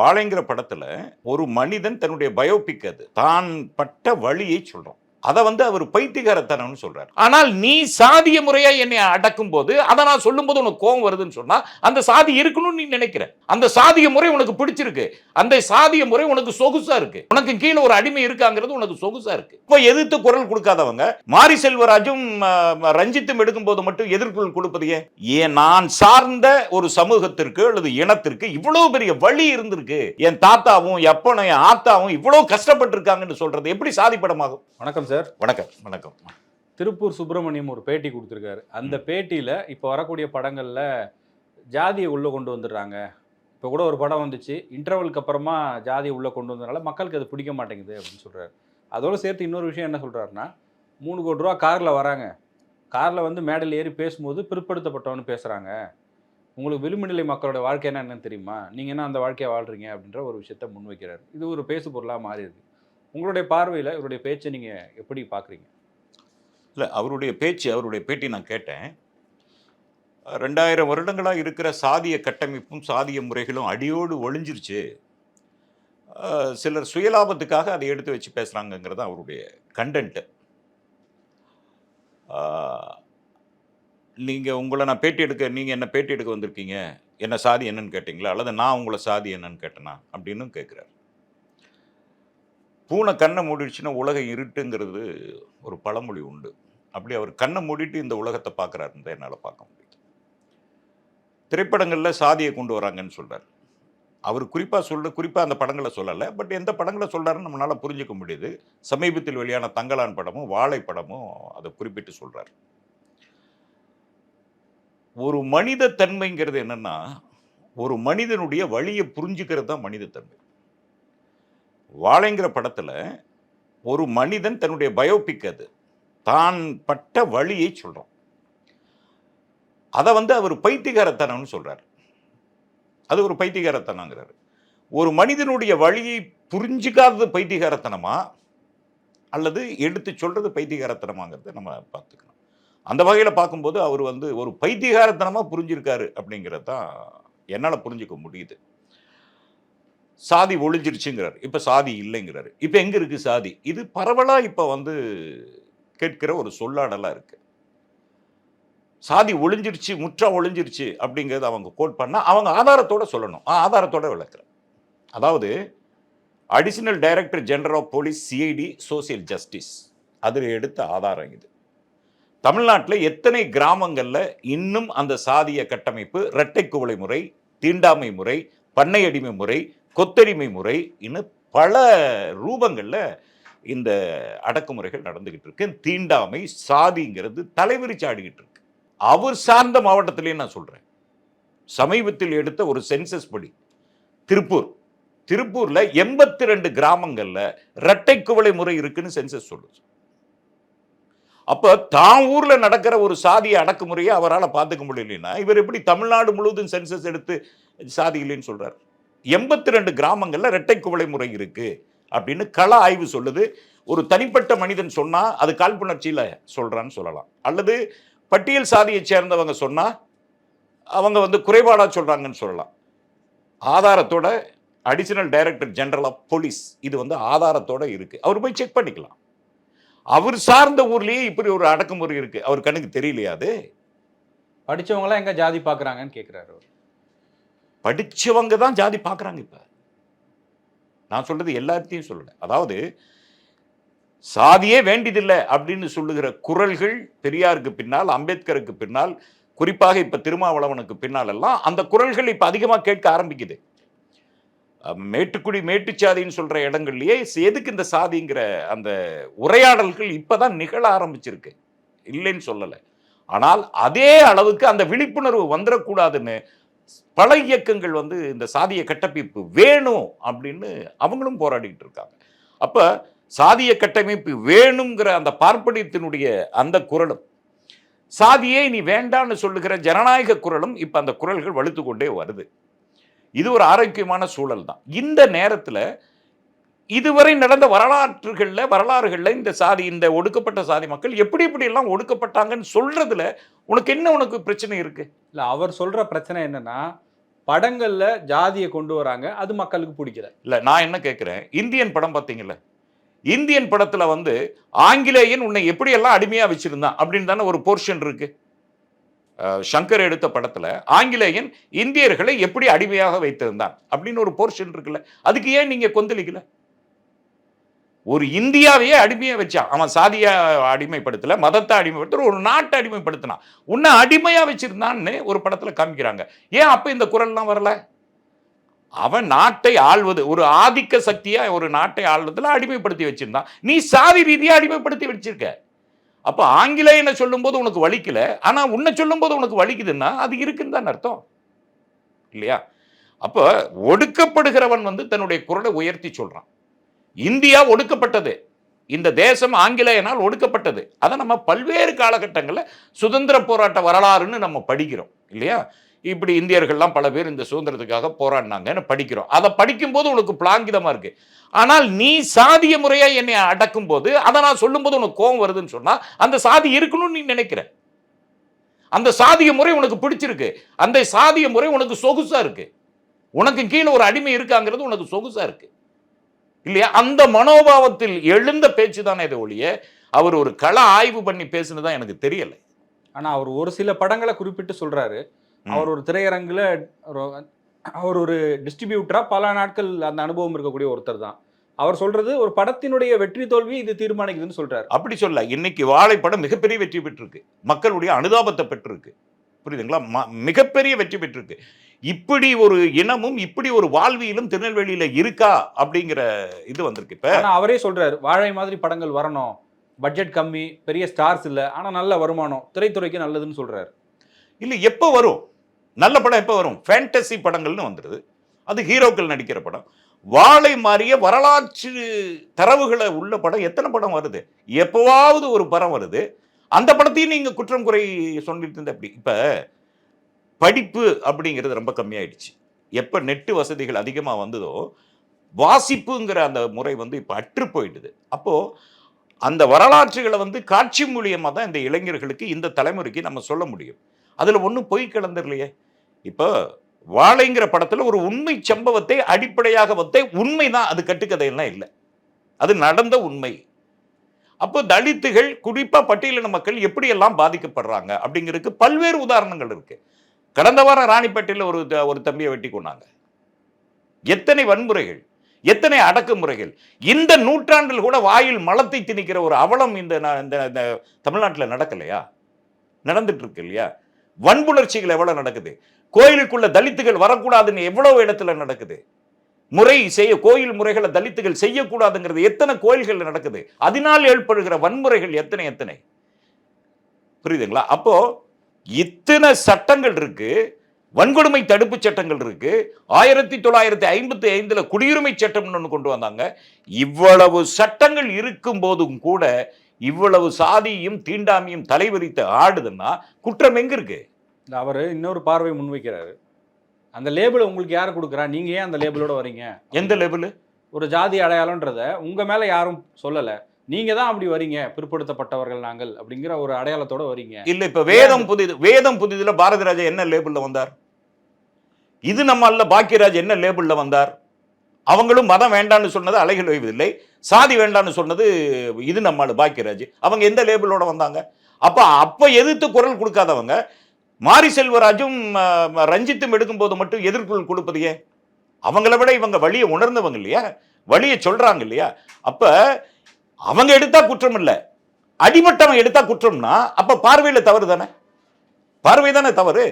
வாழைங்கிற படத்துல ஒரு மனிதன் தன்னுடைய பயோபிக் அது. தான் பட்ட வழியை சொல்றோம் அதை வந்து அவர் பைத்தியகாரத்தனம்னு சொல்றாரு. ஆனால் நீ சாதிய முறையா என்னை அடக்கும் போது அதை நான் சொல்லும் போது உனக்கு கோபம் வருதுன்னு சொன்னா அந்த சாதி இருக்கணும்னு நீ நினைக்கிற. அந்த சாதிய முறை உனக்கு பிடிச்சிருக்கு. அந்த சாதிய முறை உனக்கு சொகுசா இருக்கு. உனக்கு கீழே ஒரு அடிமை இருக்காங்கிறது உனக்கு சொகுசா இருக்கு. இப்போ எதிர்த்து குரல் கொடுக்காதவங்க மாரி செல்வராஜும் ரஞ்சித்தும் எடுக்கும் போது மட்டும் எதிர்குரல் கொடுப்பது ஏன்? நான் சார்ந்த ஒரு சமூகத்திற்கு அல்லது இனத்திற்கு இவ்வளவு பெரிய வழி இருந்திருக்கு. என் தாத்தாவும் எப்பனும் என் ஆத்தாவும் இவ்வளவு கஷ்டப்பட்டிருக்காங்கன்னு சொல்றது எப்படி சாதி படமாகும் வணக்கம் சார். வணக்கம் வணக்கம். திருப்பூர் சுப்பிரமணியம் ஒரு பேட்டி கொடுத்துருக்காரு. அந்த பேட்டியில் இப்போ வரக்கூடிய படங்களில் ஜாதியை உள்ளே கொண்டு வந்துடுறாங்க. இப்போ கூட ஒரு படம் வந்துச்சு. இன்டர்வலுக்கு அப்புறமா ஜாதியை உள்ளே கொண்டு வந்ததுனால மக்களுக்கு அது பிடிக்க மாட்டேங்குது அப்படின்னு சொல்கிறாரு அதோடு சேர்த்து இன்னொரு விஷயம் என்ன சொல்கிறாருன்னா மூணு கோடி ரூபா காரில் வராங்க. காரில் வந்து மேடையில் ஏறி பேசும்போது பிற்படுத்தப்பட்டவன்னு பேசுகிறாங்க உங்களுக்கு விளிம்புநிலை மக்களோட வாழ்க்கைன்னா என்னன்னு தெரியுமா? நீங்கள் என்ன அந்த வாழ்க்கையை வாழ்றீங்க அப்படின்ற ஒரு விஷயத்த முன்வைக்கிறார். இது ஒரு பேசு பொருளாக மாறி இருக்கு உங்களுடைய பார்வையில் இவருடைய பேச்சை நீங்கள் எப்படி பார்க்குறீங்க? இல்லை அவருடைய பேச்சு அவருடைய பேட்டி நான் கேட்டேன். ரெண்டாயிரம் வருடங்களாக இருக்கிற சாதிய கட்டமைப்பும் சாதிய முறைகளும் அடியோடு ஒளிஞ்சிருச்சு. சிலர் சுயலாபத்துக்காக அதை எடுத்து வச்சு பேசுகிறாங்கங்கிறது அவருடைய கண்டென்ட்டு நீங்கள் உங்களை நான் பேட்டி எடுக்க நீங்கள் என்ன பேட்டி எடுக்க வந்திருக்கீங்க? என்ன சாதி என்னன்னு கேட்டிங்களா? அல்லது நான் உங்களை சாதி என்னன்னு கேட்டேனா? அப்படின்னு கேட்குறாரு பூனை கண்ணை மூடிடுச்சுன்னா உலகம் இருட்டுங்கிறது ஒரு பழமொழி உண்டு. அப்படி அவர் கண்ணை மூடிட்டு இந்த உலகத்தை பார்க்குறாருன்னு தான் என்னால் பார்க்க முடியுது. திரைப்படங்களில் சாதியை கொண்டு வராங்கன்னு சொல்கிறார் அவர் குறிப்பாக சொல்ல குறிப்பாக அந்த படங்களை சொல்லலை. பட் எந்த படங்களை சொல்கிறாருன்னு நம்மளால் புரிஞ்சுக்க முடியுது. சமீபத்தில் வெளியான தங்கலான் படமும் வாழை படமும் அதை குறிப்பிட்டு சொல்கிறார் ஒரு மனித தன்மைங்கிறது என்னன்னா ஒரு மனிதனுடைய வழியை புரிஞ்சுக்கிறது தான் மனிதத்தன்மை வாழைங்கிற படத்தில் ஒரு மனிதன் தன்னுடைய பயோபிக் அது. தான் பட்ட வழியை சொல்கிறோம் அதை வந்து அவர் பைத்தியகாரத்தனம்னு சொல்கிறார் அது ஒரு பைத்தியகாரத்தனங்கிறார். ஒரு மனிதனுடைய வழியை புரிஞ்சுக்காதது பைத்தியகாரத்தனமா? அல்லது எடுத்து சொல்கிறது பைத்தியகாரத்தனமாங்கிறத நம்ம பார்த்துக்கணும். அந்த வகையில் பார்க்கும்போது அவர் வந்து ஒரு பைத்தியகாரத்தனமாக புரிஞ்சிருக்காரு அப்படிங்கிறது தான் என்னால் புரிஞ்சுக்க முடியுது. சாதி ஒழிஞ்சிருச்சுங்கிறார். இப்போ சாதி இல்லைங்கிறார். இப்போ எங்கே இருக்குது சாதி? இது பரவலாக இப்போ வந்து கேட்கிற ஒரு சொல்லாடலாக இருக்குது சாதி ஒழிஞ்சிருச்சு முற்றா ஒழிஞ்சிருச்சு அப்படிங்கிறத அவங்க கோட் பண்ணால் அவங்க ஆதாரத்தோட சொல்லணும். ஆ, ஆதாரத்தோட விளக்குறேன். அதாவது additional director general of police CID social justice அதில் எடுத்த ஆதாரம் இது. தமிழ்நாட்டில் எத்தனை கிராமங்களில் இன்னும் அந்த சாதிய கட்டமைப்பு இரட்டை குவளை முறை தீண்டாமை முறை பண்ணை அடிமை முறை கொத்தடிமை முறை இன்னும் பல ரூபங்களில் இந்த அடக்குமுறைகள் நடந்துகிட்டு இருக்கு. தீண்டாமை சாதிங்கிறது தலைவிரிச்சு ஆடிக்கிட்டு இருக்கு. அவர் சார்ந்த மாவட்டத்திலேயே நான் சொல்றேன். சமீபத்தில் எடுத்த ஒரு சென்சஸ் படி திருப்பூர். திருப்பூர்ல எண்பத்தி ரெண்டு கிராமங்கள்ல இரட்டை குவளை முறை இருக்குன்னு சென்சஸ் சொல்லுது அப்ப தான் ஊர்ல நடக்கிற ஒரு சாதிய அடக்குமுறையை அவரால் பார்த்துக்க முடியலன்னா இவர் எப்படி தமிழ்நாடு முழுவதும் சென்சஸ் எடுத்து சாதி இல்லைன்னு சொல்றாரு? எண்பத்தி ரெண்டு கிராமங்களில் இரட்டை குவளை முறை இருக்குது அப்படின்னு கள ஆய்வு சொல்லுது. ஒரு தனிப்பட்ட மனிதன் சொன்னால் அது காழ்ப்புணர்ச்சியில் சொல்கிறான்னு சொல்லலாம். அல்லது பட்டியல் சாதியை சேர்ந்தவங்க சொன்னால் அவங்க வந்து குறைபாடாக சொல்கிறாங்கன்னு சொல்லலாம். ஆதாரத்தோட additional director general of police இது வந்து ஆதாரத்தோட இருக்குது அவர் போய் செக் பண்ணிக்கலாம். அவர் சார்ந்த ஊர்லேயே இப்படி ஒரு அடக்குமுறை இருக்குது அவர் கண்ணுக்கு தெரியலையா அது? எங்கே ஜாதி பார்க்குறாங்கன்னு கேட்குறாரு படிச்சவங்க தான் ஜாதி பார்க்குறாங்க இப்போ. நான் சொல்றது எல்லாத்தையும் சொல்லலை. அதாவது சாதியே வேண்டியதில்லை அப்படின்னு சொல்லுகிற குரல்கள் பெரியாருக்கு பின்னால் அம்பேத்கருக்கு பின்னால் குறிப்பாக இப்ப திருமாவளவனுக்கு பின்னால் எல்லாம் அந்த குரல்கள் இப்ப அதிகமாக கேட்க ஆரம்பிக்குது. மேட்டுக்குடி மேட்டுச்சாதின்னு சொல்ற இடங்கள்லயே எதுக்கு இந்த சாதிங்கிற அந்த உரையாடல்கள் இப்பதான் நிகழ ஆரம்பிச்சிருக்கு? இல்லைன்னு சொல்லலை. ஆனால் அதே அளவுக்கு அந்த விழிப்புணர்வு வந்துடக்கூடாதுன்னு பல இயக்கங்கள் வந்து இந்த சாதிய கட்டமைப்பு வேணும் அப்படின்னு அவங்களும் போராடிட்டு இருக்காங்க. அப்ப சாதிய கட்டமைப்பு வேணுங்கிற அந்த பார்ப்பனியத்தினுடைய அந்த குரலும் சாதியே நீ வேண்டான்னு சொல்லுகிற ஜனநாயக குரலும் இப்போ அந்த குரல்கள் வலுத்து கொண்டே வருது. இது ஒரு ஆரோக்கியமான சூழல் தான். இந்த நேரத்தில் இதுவரை நடந்த வரலாற்றுகளில் வரலாறுகளில் இந்த சாதி இந்த ஒடுக்கப்பட்ட சாதி மக்கள் எப்படி எப்படி எல்லாம் ஒடுக்கப்பட்டாங்கன்னு சொல்றதுல உனக்கு என்ன உனக்கு பிரச்சனை இருக்கு? இல்லை அவர் சொல்ற பிரச்சனை என்னன்னா படங்கள்ல ஜாதியை கொண்டு வராங்க அது மக்களுக்கு பிடிக்கல. இல்ல நான் என்ன கேட்கிறேன் இந்தியன் படம் பார்த்தீங்கல்ல இந்தியன் படத்துல வந்து ஆங்கிலேயன் உன்னை எப்படி எல்லாம் அடிமையா வச்சிருந்தான் அப்படின்னு தானே ஒரு போர்ஷன் இருக்கு. சங்கர் எடுத்த படத்துல ஆங்கிலேயன் இந்தியர்களை எப்படி அடிமையாக வைத்திருந்தான் அப்படின்னு ஒரு போர்ஷன் இருக்குல்ல? அதுக்கு ஏன் நீங்க கொந்தளிக்கல? ஒரு இந்தியாவையே அடிமையை வச்சான் அவன் சாதிய அடிமைப்படுத்தல மதத்தை அடிமைப்படுத்தல ஒரு நாட்டை அடிமைப்படுத்தினான் உன்னை அடிமையா வச்சிருந்தான்னு ஒரு படத்துல காமிக்கிறாங்க. ஏன் அப்ப இந்த குரல்லாம் வரல? அவன் நாட்டை ஆள்வது ஒரு ஆதிக்க சக்தியா ஒரு நாட்டை ஆள்வதில் அடிமைப்படுத்தி வச்சிருந்தான். நீ சாதி ரீதியாக அடிமைப்படுத்தி வச்சிருக்க. அப்போ ஆங்கிலேயனை சொல்லும்போது உனக்கு வலிக்கல ஆனால் உன்னை சொல்லும்போது உனக்கு வலிக்குதுன்னா அது இருக்குன்னு தான் அர்த்தம். இல்லையா? அப்போ ஒடுக்கப்படுகிறவன் வந்து தன்னுடைய குரலை உயர்த்தி சொல்கிறான் இந்தியா ஒடுக்கப்பட்டது. இந்த தேசம் ஆங்கிலேயனால் ஒடுக்கப்பட்டது. அதை நம்ம பல்வேறு காலகட்டங்களில் சுதந்திர போராட்ட வரலாறுன்னு நம்ம படிக்கிறோம் இல்லையா? இப்படி இந்தியர்கள்லாம் பல பேர் இந்த சுதந்திரத்துக்காக போராடினாங்கன்னு படிக்கிறோம். அதை படிக்கும்போது உனக்கு பிளாங்கிதமாக இருக்குது ஆனால் நீ சாதிய முறையாக என்னை அடக்கும் போது அதை நான் சொல்லும்போது உனக்கு கோபம் வருதுன்னு சொன்னால் அந்த சாதி இருக்கணும்னு நீ நினைக்கிற. அந்த சாதிய முறை உனக்கு பிடிச்சிருக்கு. அந்த சாதிய முறை உனக்கு சொகுசாக இருக்குது உனக்கு கீழே ஒரு அடிமை இருக்காங்கிறது உனக்கு சொகுசாக இருக்குது இல்லையா? அந்த மனோபாவத்தில் எழுந்த பேச்சு தானே இதை ஒழிய அவர் ஒரு கள ஆய்வு பண்ணி பேசுனதா எனக்கு தெரியல. ஆனா அவர் ஒரு சில படங்களை குறிப்பிட்டு சொல்றாரு. அவர் ஒரு திரையரங்குல அவர் ஒரு டிஸ்ட்ரிபியூட்டரா பல நாட்கள் அந்த அனுபவம் இருக்கக்கூடிய ஒருத்தர் தான். அவர் சொல்றது ஒரு படத்தினுடைய வெற்றி தோல்வி இது தீர்மானிக்குதுன்னு சொல்றாரு. அப்படி சொல்ல இன்னைக்கு வாழைப்படம் மிகப்பெரிய வெற்றி பெற்றிருக்கு. மக்களுடைய அனுதாபத்தை பெற்றிருக்கு. புரியுதுங்களா? மிகப்பெரிய வெற்றி பெற்றிருக்கு. இப்படி ஒரு இனமும் இப்படி ஒரு வாழ்வியலும் திருநெல்வேலியில இருக்கா? அப்படிங்கிற இது வந்திருக்கு. இப்ப அவரே சொல்றாரு வாழை மாதிரி படங்கள் வரணும். பட்ஜெட் கம்மி பெரிய ஸ்டார்ஸ் இல்ல. ஆனா நல்ல வருமானம். திரைத்துறைக்கு நல்லதுன்னு சொல்றாரு. இல்ல எப்போ வரும்? நல்ல படம் எப்போ வரும்? ஃபேண்டசி படங்கள்னு வந்துடுது அது ஹீரோக்கள் நடிக்கிற படம். வாழை மாறிய வரலாற்று தரவுகளை உள்ள படம் எத்தனை படம் வருது? எப்போவாவது ஒரு படம் வருது. அந்த படத்தையும் நீங்க குற்றம் குறை சொல்லிட்டு இருந்த அப்படி இப்ப படிப்பு அப்படிங்கிறது ரொம்ப கம்மியாயிடுச்சு. எப்போ நெட்டு வசதிகள் அதிகமாக வந்ததோ வாசிப்புங்கிற அந்த முறை வந்து இப்போ அற்று போயிடுது அப்போது அந்த வரலாற்றுகளை வந்து காட்சி மூலியமாக தான் இந்த இளைஞர்களுக்கு இந்த தலைமுறைக்கு நம்ம சொல்ல முடியும். அதில் ஒன்றும் பொய் கலந்துடலையே இப்போ வாழைங்கிற படத்தில் ஒரு உண்மை சம்பவத்தை அடிப்படையாக வத்தே உண்மை தான் அது கட்டுக்கதையெல்லாம் இல்லை. அது நடந்த உண்மை. அப்போ தலித்துகள் குறிப்பாக பட்டியலின மக்கள் எப்படியெல்லாம் பாதிக்கப்படுறாங்க அப்படிங்கிறதுக்கு பல்வேறு உதாரணங்கள் இருக்குது கடந்த வாரம் ராணிப்பேட்டையில் ஒரு த- ஒரு தம்பியை வெட்டி கொண்டாங்க எத்தனை வன்முறைகள் எத்தனை அடக்குமுறைகள் இந்த நூற்றாண்டில் கூட வாயில் மலத்தை திணிக்கிற ஒரு அவலம் இந்த இந்த இந்த தமிழ்நாட்டில் நடக்கலையா? நடந்துட்டு இருக்கு இல்லையா? வன்புணர்ச்சிகள் எவ்வளவு நடக்குது? கோயிலுக்குள்ள தலித்துகள் வரக்கூடாதுன்னு எவ்வளவு இடத்துல நடக்குது? முறை செய்ய கோயில் முறைகளை தலித்துகள் செய்யக்கூடாதுங்கிறது எத்தனை கோயில்கள் நடக்குது? அதனால் ஏற்படுகிற வன்முறைகள் எத்தனை எத்தனை? புரியுதுங்களா? அப்போ இத்தனை சட்டங்கள் இருக்கு. வன்கொடுமை தடுப்பு சட்டங்கள் இருக்கு. ஆயிரத்தி தொள்ளாயிரத்தி ஐம்பத்தி ஐந்துல குடியுரிமை சட்டம்னு ஒன்று கொண்டு வந்தாங்க. இவ்வளவு சட்டங்கள் இருக்கும் போதும் கூட இவ்வளவு சாதியும் தீண்டாமையும் தலைவிரித்து ஆடுதுன்னா குற்றம் எங்க இருக்கு? அவர் இன்னொரு பார்வை முன்வைக்கிறாரு. அந்த லேபிளை உங்களுக்கு யார் கொடுக்குறா? நீங்க ஏன் அந்த லேபிளோட வரீங்க? எந்த லெவலு ஒரு ஜாதி அடையாளம்ன்றத உங்க மேல யாரும் சொல்லல. நீங்க தான் அப்படி வரீங்க பிற்படுத்தப்பட்டவர்கள் நாங்கள் அப்படிங்கிற ஒரு அடையாளத்தோட வரீங்க. இல்ல இப்ப வேதம் புதிது வேதம் புதிதுல பாரதிராஜா என்ன லேபிள்ல வந்தார்? இது நம்ம அல்ல பாக்கியராஜ் என்ன லேபிள்ல வந்தார்? அவங்களும் மதம் வேண்டான்னு சொன்னது அலைகள் ஓய்வதில்லை சாதி வேண்டான்னு சொன்னது இது நம்மால் பாக்கியராஜ். அவங்க எந்த லேபிளோட வந்தாங்க? அப்ப அப்ப எதிர்த்து குரல் கொடுக்காதவங்க மாரி செல்வராஜும் ரஞ்சித்தும் எடுக்கும்போது மட்டும் எதிர்குரல் கொடுப்பது ஏன்? அவங்கள விட இவங்க வழியை உணர்ந்தவங்க இல்லையா? வழியை சொல்றாங்க இல்லையா? அப்ப அவங்க எடுத்தா குற்றம் இல்லை அடிமட்டவன் எடுத்தா குற்றம்னா அப்ப பார்வையில் தவறு தானே? பார்வை தானே தவறு?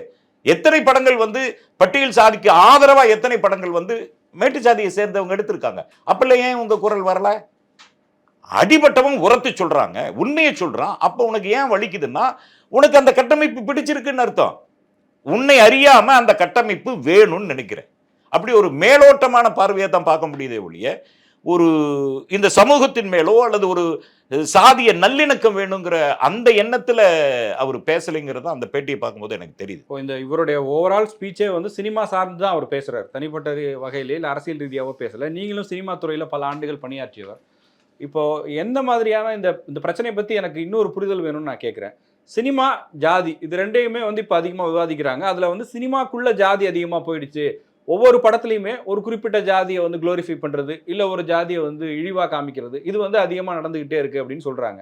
எத்தனை படங்கள் வந்து பட்டியல் சாதிக்கு ஆதரவா எத்தனை படங்கள் வந்து மேட்டு சாதியை சேர்ந்தவங்க எடுத்திருக்காங்க? அப்பல ஏன் உங்க குரல் வரல? அடிபட்டவன் உரத்து சொல்றாங்க உண்மையை சொல்றான். அப்ப உனக்கு ஏன் வலிக்குதுன்னா உனக்கு அந்த கட்டமைப்பு பிடிச்சிருக்குன்னு அர்த்தம். உன்னை அறியாம அந்த கட்டமைப்பு வேணும்னு நினைக்கிறேன். அப்படி ஒரு மேலோட்டமான பார்வையை தான் பார்க்க முடியுதே ஒழிய ஒரு இந்த சமூகத்தின் மேலோ அல்லது ஒரு சாதிய நல்லிணக்கம் வேணுங்கிற அந்த எண்ணத்துல அவர் பேசலைங்கிறது அந்த பேட்டியை பார்க்கும்போது எனக்கு தெரியுது. இப்போ இந்த இவருடைய ஓவரால் ஸ்பீச்சே வந்து சினிமா சார்ந்து தான் அவர் பேசுகிறார் தனிப்பட்ட வகையிலே இல்லை அரசியல் ரீதியாகவோ பேசலை. நீங்களும் சினிமா துறையில் பல ஆண்டுகள் பணியாற்றியவர். இப்போ எந்த மாதிரியான இந்த இந்த பிரச்சனையை பற்றி எனக்கு இன்னொரு புரிதல் வேணும்னு நான் கேட்குறேன் சினிமா ஜாதி இது ரெண்டையுமே வந்து இப்போ அதிகமாக விவாதிக்கிறாங்க. அதில் வந்து சினிமாக்குள்ள ஜாதி அதிகமாக போயிடுச்சு. ஒவ்வொரு படத்துலையுமே ஒரு குறிப்பிட்ட ஜாதியை வந்து குளோரிஃபை பண்ணுறது இல்லை ஒரு ஜாதியை வந்து இழிவாக காமிக்கிறது இது வந்து அதிகமாக நடந்துக்கிட்டே இருக்குது அப்படின்னு சொல்கிறாங்க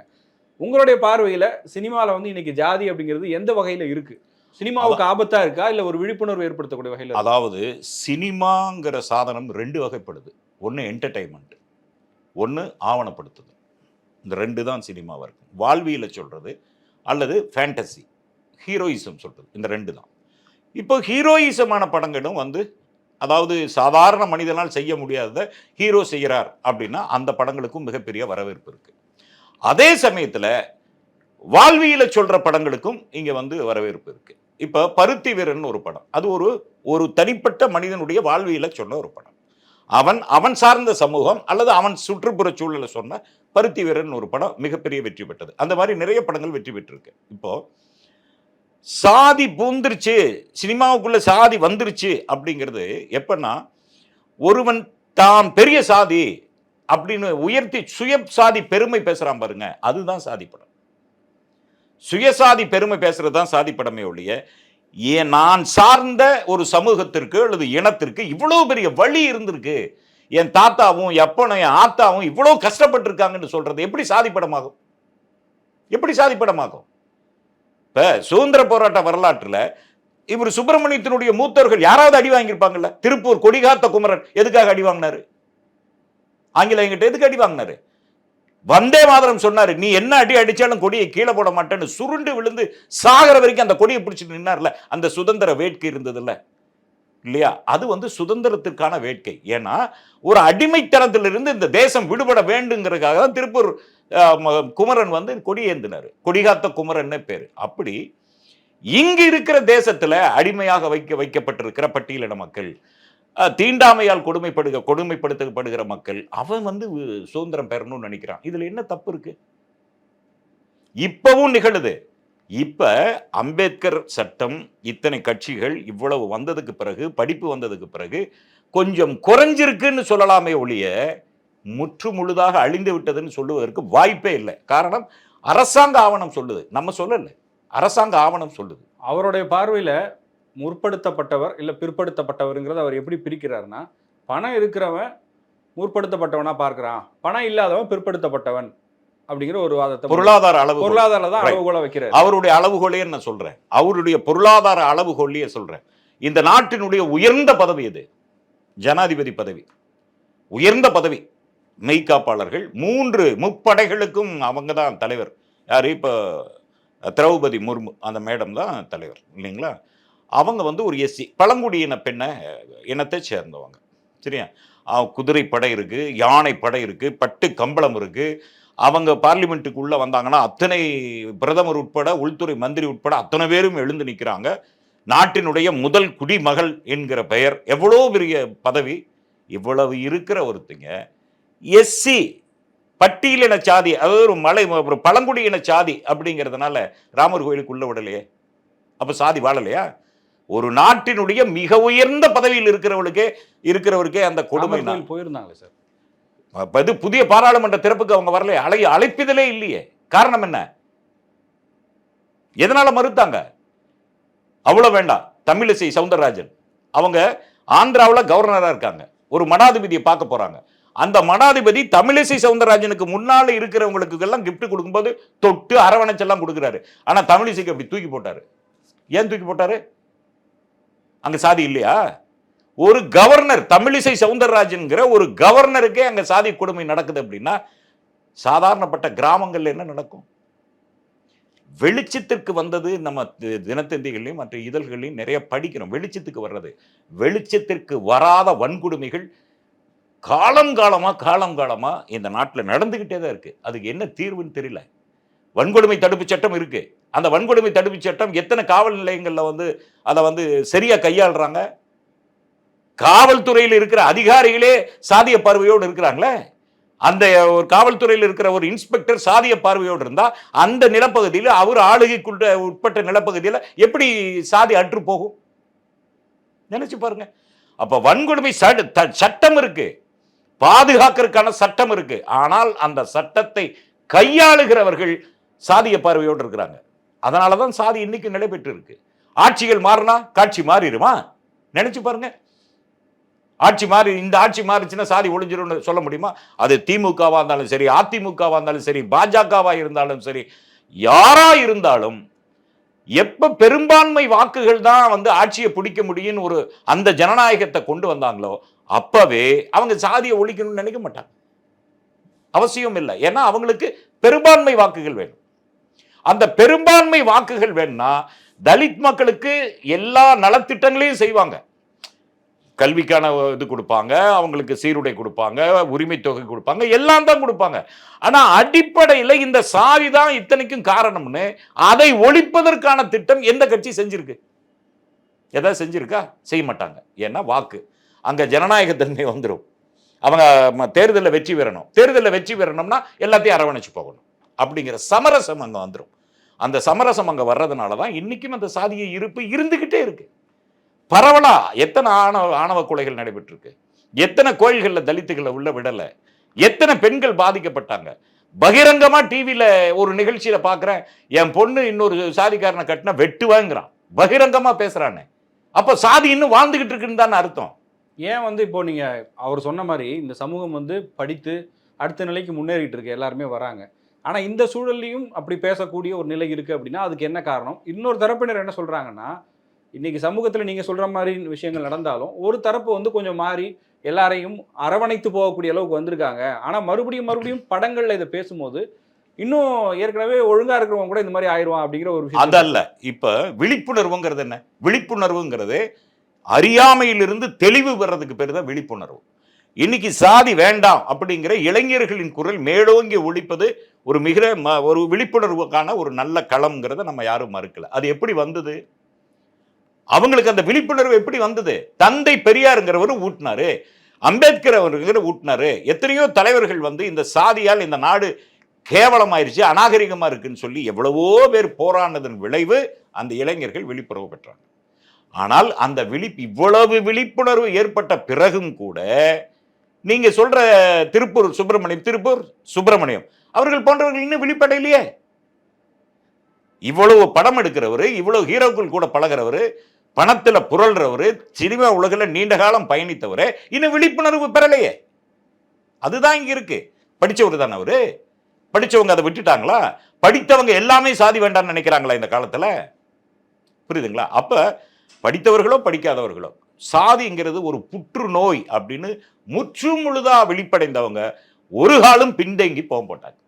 உங்களுடைய பார்வையில் சினிமாவில் வந்து இன்னைக்கு ஜாதி அப்படிங்கிறது எந்த வகையில் இருக்குது சினிமாவுக்கு ஆபத்தா இருக்கா? இல்லை ஒரு விழிப்புணர்வு ஏற்படுத்தக்கூடிய வகையில் அதாவது சினிமாங்கிற சாதனம் ரெண்டு வகைப்படுது. ஒன்று என்டர்டைன்மெண்ட் ஒன்று ஆவணப்படுத்துது இந்த ரெண்டு தான் சினிமாவாக இருக்கும். வாழ்வியலை சொல்கிறது அல்லது ஃபேண்டசி ஹீரோயிசம் சொல்கிறது இந்த ரெண்டு தான். இப்போ ஹீரோயிசமான படங்களும் வந்து அதாவது சாதாரண மனிதனால் செய்ய முடியாததை ஹீரோ செய்கிறார் அப்படின்னா அந்த படங்களுக்கும் மிகப்பெரிய வரவேற்பு இருக்கு. அதே சமயத்தில் வாழ்வியில் சொல்ற படங்களுக்கும் இங்க வந்து வரவேற்பு இருக்கு. இப்போ பருத்தி வீரன் ஒரு படம். அது ஒரு ஒரு தனிப்பட்ட மனிதனுடைய வாழ்வியலை சொன்ன ஒரு படம். அவன் அவன் சார்ந்த சமூகம் அல்லது அவன் சுற்றுப்புற சூழலை சொன்ன பருத்தி வீரன் ஒரு படம் மிகப்பெரிய வெற்றி பெற்றது. அந்த மாதிரி நிறைய படங்கள் வெற்றி பெற்றிருக்கு. இப்போது சாதி பூந்துருச்சு சினிமாவுக்குள்ள சாதி வந்துருச்சு அப்படிங்கிறது எப்பன்னா ஒருவன் தான் பெரிய சாதி அப்படின்னு உயர்த்தி சுய சாதி பெருமை பேசுகிறான் பாருங்க அதுதான் சாதி படம். சுயசாதி பெருமை பேசுறது தான் சாதி படமே ஒழிய ஏன் நான் சார்ந்த ஒரு சமூகத்திற்கு அல்லது இனத்திற்கு இவ்வளோ பெரிய வழி இருந்திருக்கு என் தாத்தாவும் எப்பனும் என் ஆத்தாவும் இவ்வளோ கஷ்டப்பட்டிருக்காங்கன்னு சொல்றது எப்படி சாதி படமாகும்? எப்படி சாதி படமாகும்? இப்போ சுதந்திர போராட்ட வரலாற்றில் இவர் சுப்பிரமணியத்தினுடைய மூத்தவர்கள் யாராவது அடி வாங்கியிருப்பாங்கல்ல? திருப்பூர் கொடிகாத்த குமரன் எதுக்காக அடி வாங்கினாரு? ஆங்கிலேயங்கிட்ட எதுக்கு அடி வாங்கினாரு? வந்தே மாதரம் சொன்னாரு நீ என்ன அடி அடிச்சாலும் கொடியை கீழே போட மாட்டேன்னு சுருண்டு விழுந்து சாகிற வரைக்கும் அந்த கொடியை பிடிச்சிட்டு நின்னார்ல அந்த சுதந்திர வேட்கை இருந்ததுல்ல. இல்லையா? அது வந்து சுதந்திரத்திற்கான வேட்கை. ஏன்னா ஒரு அடிமைத்தனத்திலிருந்து இந்த தேசம் விடுபட வேண்டுங்கிறதுக்காக தான் திருப்பூர் குமரன் வந்து கொடியேந்தினார். கொடிகாத்த குமரன்னு பேர். அப்படி இங்கு இருக்கிற தேசத்துல அடிமையாக வைக்க வைக்கப்பட்டிருக்கிற பட்டியலின மக்கள் தீண்டாமையால் கொடுமைப்படுக கொடுமைப்படுத்தப்படுகிற மக்கள் அவன் வந்து சுதந்திரம் பெறணும்னு நினைக்கிறான். இதுல என்ன தப்பு இருக்கு? இப்பவும் நிகழுது. இப்ப அம்பேத்கர் சட்டம் இத்தனை கட்சிகள் இவ்வளவு வந்ததுக்கு பிறகு படிப்பு வந்ததுக்கு பிறகு கொஞ்சம் குறைஞ்சிருக்குன்னு சொல்லலாமே ஒழிய முற்று முழுதாக அழிந்து விட்டதுன்னு சொல்லுவதற்கு வாய்ப்பே இல்லை. காரணம் அரசாங்க ஆவணம் சொல்லுது. நம்ம சொல்லல. அரசாங்க ஆவணம் சொல்லுது. அவருடைய பார்வையில முற்படுத்தப்பட்டவர் இல்ல பிற்படுத்தப்பட்டவருங்கிறத அவர் எப்படி பிரிக்கிறாருன்னா பணம் இருக்கிறவன் முற்படுத்தப்பட்டவனா பார்க்கறான். பணம் இல்லாதவன் பிற்படுத்தப்பட்டவன் அப்படிங்கிற ஒரு வாதத்தை பொருளாதார அளவு பொருளாதார தான். அளவுகோலை வைக்கிறார். அவருடைய அளவுகோலே நான் சொல்றேன். அவருடைய பொருளாதார அளவுகோலையே சொல்றேன். இந்த நாட்டினுடைய உயர்ந்த பதவி எது? ஜனாதிபதி பதவி. உயர்ந்த பதவி. மெய்காப்பாளர்கள் மூன்று முப்படைகளுக்கும் அவங்க தான் தலைவர். யார்? இப்போ திரௌபதி முர்மு அந்த மேடம் தான் தலைவர் இல்லைங்களா? அவங்க வந்து ஒரு எஸ்சி பழங்குடியின பெண்ணை இனத்தை சேர்ந்தவங்க சரியா? குதிரை படை இருக்குது யானை படை இருக்குது பட்டு கம்பளம் இருக்குது அவங்க பார்லிமெண்ட்டுக்குள்ளே வந்தாங்கன்னா அத்தனை பிரதமர் உட்பட உள்துறை மந்திரி உட்பட அத்தனை பேரும் எழுந்து நிற்கிறாங்க நாட்டினுடைய முதல் குடிமகள் என்கிற பெயர். எவ்வளோ பெரிய பதவி? இவ்வளவு இருக்கிற ஒருத்தங்க எஸ்சி பட்டியலின சாதி அதாவது ஒரு மலை ஒரு பழங்குடியின சாதி அப்படிங்கிறதுனால ராமர் கோயிலுக்கு உள்ள விடலையே. அப்ப சாதி வாழலையா? ஒரு நாட்டினுடைய மிக உயர்ந்த பதவியில் இருக்கிறவளுக்கே இருக்கிறவருக்கே அந்த கொடுமை போயிருந்தாங்களே சார். இது புதிய பாராளுமன்ற திறப்புக்கு அவங்க வரலையே அழை அழைப்பதிலே இல்லையே. காரணம் என்ன? எதனால மறுத்தாங்க? அவ்வளவு வேண்டாம் தமிழிசை சவுந்தரராஜன். அவங்க ஆந்திராவுல கவர்னரா இருக்காங்க. ஒரு மடாதிபதியை பார்க்க போறாங்க. அந்த மடாதிபதி தமிழிசை சவுந்தரராஜனுக்கு முன்னால இருக்கிறவங்களுக்கு எல்லாம் கிஃப்ட் கொடுக்கும்போது தொட்டு அரவணைச்செல்லாம் கொடுக்குறாரு. ஆனா தமிழிசைக்கு அப்படி தூக்கி போட்டாரு. ஏன் தூக்கி போட்டாரு? அங்க சாதி இல்லையா? ஒரு கவர்னர் தமிழிசை சவுந்தரராஜன்கிற ஒரு கவர்னருக்கே அங்க சாதி கொடுமை நடக்குது அப்படின்னா சாதாரணப்பட்ட கிராமங்கள்ல என்ன நடக்கும்? வெளிச்சத்திற்கு வந்தது நம்ம தி- மற்ற இதழ்கள்லையும் நிறைய படிக்கிறோம். வெளிச்சத்துக்கு வர்றது. வெளிச்சத்திற்கு வராத வன்கொடுமைகள் காலம் காலங்காலமாக காலம் இந்த நாட்டில் நடந்துக்கிட்டே தான் இருக்குது அதுக்கு என்ன தீர்வுன்னு தெரியல. வன்கொடுமை தடுப்பு சட்டம் இருக்குது அந்த வன்கொடுமை தடுப்பு சட்டம் எத்தனை காவல் நிலையங்களில் வந்து அதை வந்து சரியாக கையாளுறாங்க? காவல்துறையில் இருக்கிற அதிகாரிகளே சாதிய பார்வையோடு இருக்கிறாங்களே? அந்த ஒரு காவல்துறையில் இருக்கிற ஒரு இன்ஸ்பெக்டர் சாதிய பார்வையோடு இருந்தால் அந்த நிலப்பகுதியில் அவர் ஆளுகைக்குள்ள உட்பட்ட நிலப்பகுதியில் எப்படி சாதி அற்று போகும்? நினைச்சு பாருங்க. அப்போ வன்கொடுமை சட்ட- த- சட்டம் இருக்குது பாதுகாக்கிறதுக்கான சட்டம் இருக்கு. ஆனால் அந்த சட்டத்தை கையாளுகிறவர்கள் சாதிய பார்வையோடு இருக்கிறாங்க. அதனால தான் சாதி இன்னைக்கு நடைபெற்று இருக்கு ஆட்சிகள் மாறினா காட்சி மாறிடுமா? நினைச்சு பாருங்க. ஆட்சி மாறி இந்த ஆட்சி மாறிச்சுன்னா சாதி ஒளிஞ்சிரும்னு சொல்ல முடியுமா? அது திமுகவா இருந்தாலும் சரி அதிமுகவா இருந்தாலும் சரி பாஜகவா இருந்தாலும் சரி யாரா இருந்தாலும் எப்ப பெரும்பான்மை வாக்குகள் தான் வந்து ஆட்சியை பிடிக்க முடியும்னு ஒரு அந்த ஜனநாயகத்தை கொண்டு வந்தாங்களோ அப்பவே அவங்க சாதியை ஒழிக்கணும்னு நினைக்க மாட்டாங்க. அவசியம் இல்லை. ஏன்னா அவங்களுக்கு பெரும்பான்மை வாக்குகள் வேணும். அந்த பெரும்பான்மை வாக்குகள் வேணும்னா தலித் மக்களுக்கு எல்லா நலத்திட்டங்களையும் செய்வாங்க. கல்விக்கான இது கொடுப்பாங்க அவங்களுக்கு சீருடை கொடுப்பாங்க உரிமை தொகை கொடுப்பாங்க எல்லாம் தான் கொடுப்பாங்க. ஆனால் அடிப்படையில் இந்த சாதி தான் இத்தனைக்கும் காரணம்னு அதை ஒழிப்பதற்கான திட்டம் எந்த கட்சி செஞ்சிருக்கு? எதாவது செஞ்சிருக்கா? செய்ய மாட்டாங்க. ஏன்னா வாக்கு. அங்கே ஜனநாயகத்தன்மை வந்துடும் அவங்க தேர்தலில் வெற்றி பெறணும். தேர்தலில் வெற்றி பெறணும்னா எல்லாத்தையும் அரவணைச்சு போகணும். அப்படிங்கிற சமரசம் அங்கே வந்துடும் அந்த சமரசம் அங்கே வர்றதுனால தான் இன்றைக்கும் அந்த சாதிய இருப்பு இருந்துக்கிட்டே இருக்கு. பரவலாக எத்தனை ஆணவ ஆணவ கொலைகள் நடைபெற்றிருக்கு. எத்தனை கோயில்களில் தலித்துகளை உள்ள விடலை. எத்தனை பெண்கள் பாதிக்கப்பட்டாங்க. பகிரங்கமாக டிவியில் ஒரு நிகழ்ச்சியில் பார்க்குறேன் என் பொண்ணு இன்னொரு சாதிக்காரனை கட்டினா வெட்டுவாங்கிறான். பகிரங்கமாக பேசுகிறானே அப்போ சாதி இன்னும் வாழ்ந்துக்கிட்டு இருக்குன்னு தானே அர்த்தம். ஏன் வந்து இப்போ நீங்கள் அவர் சொன்ன மாதிரி இந்த சமூகம் வந்து படித்து அடுத்த நிலைக்கு முன்னேறிட்டு இருக்கு எல்லாருமே வராங்க. ஆனால் இந்த சூழல்லையும் அப்படி பேசக்கூடிய ஒரு நிலை இருக்குது அப்படின்னா அதுக்கு என்ன காரணம்? இன்னொரு தரப்பினர் என்ன சொல்கிறாங்கன்னா இன்றைக்கி சமூகத்தில் நீங்கள் சொல்கிற மாதிரி விஷயங்கள் நடந்தாலும் ஒரு தரப்பு வந்து கொஞ்சம் மாறி எல்லாரையும் அரவணைத்து போகக்கூடிய அளவுக்கு வந்திருக்காங்க. ஆனால் மறுபடியும் மறுபடியும் படங்களில் இதை பேசும்போது இன்னும் ஏற்கனவே ஒழுங்காக இருக்கிறவங்க கூட இந்த மாதிரி ஆயிடுவான் அப்படிங்கிற ஒரு விஷயம் அதல்ல. இப்போ விழிப்புணர்வுங்கிறது என்ன? விழிப்புணர்வுங்கிறது அறியாமையிலிருந்து தெளிவு பெறதுக்கு பேர் தான் விழிப்புணர்வு. இன்னைக்கு சாதி வேண்டாம் அப்படிங்கிற இளைஞர்களின் குரல் மேலோங்கி ஒழிப்பது ஒரு மிக ம- ஒரு விழிப்புணர்வுக்கான ஒரு நல்ல களம்ங்கிறத நம்ம யாரும் மறுக்கல. அது எப்படி வந்தது? அவங்களுக்கு அந்த விழிப்புணர்வு எப்படி வந்தது? தந்தை பெரியாருங்கிறவர் ஊட்டினாரு அம்பேத்கர் அவருங்கிற ஊட்டினாரு எத்தனையோ தலைவர்கள் வந்து இந்த சாதியால் இந்த நாடு கேவலமாயிருச்சு அநாகரிகமாக இருக்குன்னு சொல்லி எவ்வளவோ பேர் போராடினதன் விளைவு அந்த இளைஞர்கள் விழிப்புணர்வு பெற்றாங்க. ஆனால் அந்த விழி இவ்வளவு விழிப்புணர்வு ஏற்பட்ட பிறகும் கூட நீங்க சொல்ற திருப்பூர் சுப்பிரமணியம் திருப்பூர் சுப்பிரமணியம் அவர்கள் போன்றவர்கள் இன்னும் விழிப்படையிலையே இவ்வளவு படம் எடுக்கிறவர் இவ்வளவு ஹீரோக்கள் கூட பழகிறவர் பணத்தில் புரள்றவர் சினிமா உலகில் நீண்ட காலம் பயணித்தவர் இன்னும் விழிப்புணர்வு பெறலையே? அதுதான் இங்கே இருக்கு. படித்தவர் தானே அவரு? படித்தவங்க அதை விட்டுட்டாங்களா? படித்தவங்க எல்லாமே சாதி வேண்டாம்னு நினைக்கிறாங்களா இந்த காலத்தில்? புரியுதுங்களா? அப்போ படித்தவர்களோ படிக்காதவர்களோ. சாதிங்கிறது ஒரு புற்றுநோய் அப்படின்னு முற்று முழுதா வெளிப்படைந்தவங்க ஒரு காலம் பின்தங்கி போக மாட்டாங்க.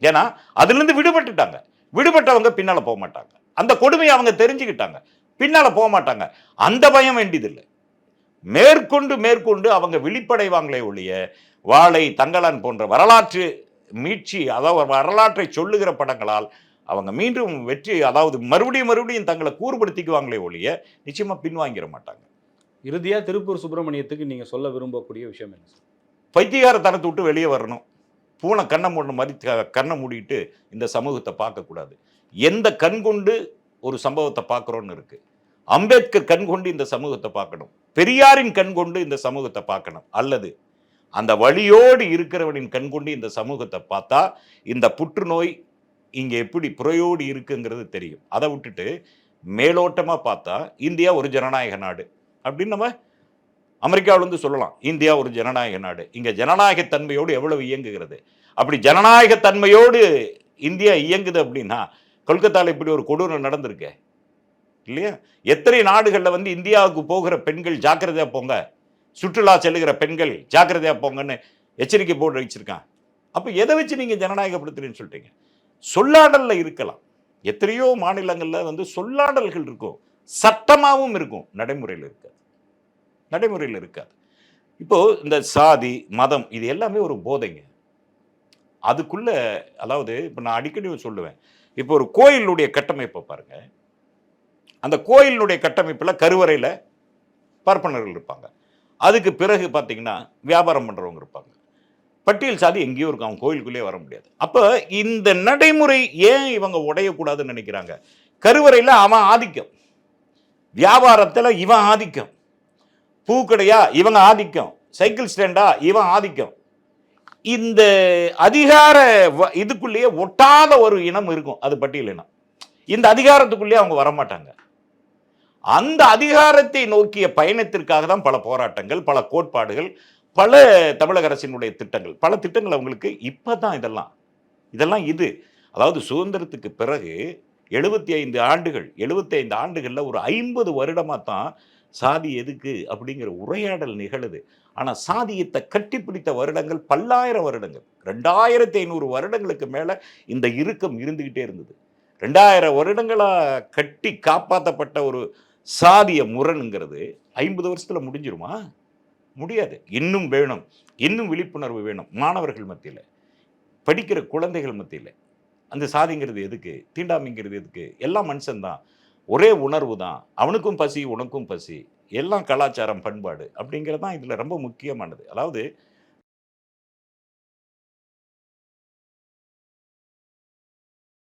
ஏன்னா அதுல இருந்து விடுபட்டுட்டாங்க. விடுபட்டவங்க பின்னால போக மாட்டாங்க. அந்த கொடுமையை அவங்க தெரிஞ்சுக்கிட்டாங்க. பின்னால போக மாட்டாங்க. அந்த பயம் வேண்டியதில்லை. மேற்கொண்டு மேற்கொண்டு அவங்க விழிப்படைவாங்களே ஒழிய வாழை தங்கலான் போன்ற வரலாற்று மீட்சி அதாவது வரலாற்றை சொல்லுகிற படங்களால் அவங்க மீண்டும் வெற்றி அதாவது மறுபடியும் மறுபடியும் தங்களை கூறுபடுத்திக்குவாங்களே ஒழிய நிச்சயமா பின்வாங்கிட மாட்டாங்க. இறுதியா திருப்பூர் சுப்பிரமணியத்துக்கு நீங்க சொல்ல விரும்பக்கூடிய விஷயம் என்ன சார்? பைத்தியகாரத்தனத்தை விட்டு வெளியே வரணும். பூனை கண்ணை மூடின மாதிரி கண்ணை மூடிட்டு இந்த சமூகத்தை பார்க்கக்கூடாது. எந்த கண் கொண்டு ஒரு சம்பவத்தை பார்க்குறோன்னு இருக்கு. அம்பேத்கர் கண் கொண்டு இந்த சமூகத்தை பார்க்கணும். பெரியாரின் கண் கொண்டு இந்த சமூகத்தை பார்க்கணும். அல்லது அந்த வழியோடு இருக்கிறவனின் கண் கொண்டு இந்த சமூகத்தை பார்த்தா இந்த புற்றுநோய் இங்கே எப்படி புறையோடு இருக்குங்கிறது தெரியும். அதை விட்டுட்டு மேலோட்டமாக பார்த்தா இந்தியா ஒரு ஜனநாயக நாடு அப்படின்னு நம்ம அமெரிக்காவிலேருந்து சொல்லலாம். இந்தியா ஒரு ஜனநாயக நாடு. இங்கே ஜனநாயகத்தன்மையோடு எவ்வளவு இயங்குகிறது? அப்படி ஜனநாயகத்தன்மையோடு இந்தியா இயங்குது அப்படின்னா கொல்கத்தாவில் இப்படி ஒரு கொடூரம் நடந்திருக்கு. இல்லையா? எத்தனை நாடுகளில் வந்து இந்தியாவுக்கு போகிற பெண்கள் ஜாக்கிரதையாக போங்க? சுற்றுலா செல்லுகிற பெண்கள் ஜாக்கிரதையாக போங்கன்னு எச்சரிக்கை போட்டு வச்சிருக்கான். அப்போ எதை வச்சு நீங்கள் ஜனநாயகப்படுத்துறீன்னு சொல்லிட்டீங்க சொல்லாடலில் இருக்கலாம். எத்தனையோ மாநிலங்களில் வந்து சொல்லாடல்கள் இருக்கும். சட்டமாகவும் இருக்கும். நடைமுறையில் இருக்காது. நடைமுறையில் இருக்காது. இப்போது இந்த சாதி மதம் இது எல்லாமே ஒரு போதைங்க. அதுக்குள்ளே அதாவது இப்போ நான் அடிக்கடி சொல்லுவேன். இப்போ ஒரு கோயிலுடைய கட்டமைப்பை பாருங்கள் அந்த கோயிலினுடைய கட்டமைப்பில் கருவறையில் பார்ப்பனர்கள் இருப்பாங்க. அதுக்கு பிறகு பார்த்தீங்கன்னா வியாபாரம் பண்ணுறவங்க இருப்பாங்க. பட்டியல் சாதி எங்கேயோ இருக்கும் அவங்க கோயிலுக்குள்ளேயே வர முடியாது. அப்போ இந்த நடைமுறை ஏன் இவங்க உடையக்கூடாதுன்னு நினைக்கிறாங்க? கருவறையில் அவன் ஆதிக்கம். வியாபாரத்தில் இவன் ஆதிக்கம். பூக்கடையா இவங்க ஆதிக்கம். சைக்கிள் ஸ்டாண்டா இவன் ஆதிக்கம். இந்த அதிகார வ- இதுக்குள்ளேயே ஒட்டாத ஒரு இனம் இருக்கும் அது பட்டியல் இனம். இந்த அதிகாரத்துக்குள்ளேயே அவங்க வரமாட்டாங்க. அந்த அதிகாரத்தை நோக்கிய பயணத்திற்காக தான் பல போராட்டங்கள் பல கோட்பாடுகள் பல தமிழக அரசினுடைய திட்டங்கள் பல திட்டங்கள் அவங்களுக்கு இப்பதான் இதெல்லாம். இதெல்லாம் இது. அதாவது சுதந்திரத்துக்கு பிறகு எழுபத்தி ஐந்து ஆண்டுகள் எழுபத்தி ஐந்து ஆண்டுகளில் ஒரு ஐம்பது வருடமாக தான் சாதி எதுக்கு அப்படிங்கிற உரையாடல் நிகழுது. ஆனால் சாதியத்தை கட்டிப்பிடித்த வருடங்கள் பல்லாயிரம் வருடங்கள். ரெண்டாயிரத்தி ஐநூறு வருடங்களுக்கு மேலே இந்த இறுக்கம் இருந்துக்கிட்டே இருந்தது. ரெண்டாயிரம் வருடங்களாக கட்டி காப்பாற்றப்பட்ட ஒரு சாதிய முரணுங்கிறது ஐம்பது வருஷத்தில் முடிஞ்சிருமா? முடியாது. இன்னும் வேணும். இன்னும் விழிப்புணர்வு வேணும். மாணவர்கள் மத்தியில். படிக்கிற குழந்தைகள் மத்தியில். அந்த சாதிங்கிறது எதுக்கு? தீண்டாமைங்கிறது எதுக்கு? எல்லாம் மனுஷன்தான் ஒரே உணர்வு தான். அவனுக்கும் பசி உனக்கும் பசி. எல்லாம் கலாச்சாரம் பண்பாடு அப்படிங்கிறது தான் இதில் ரொம்ப முக்கியமானது. அதாவது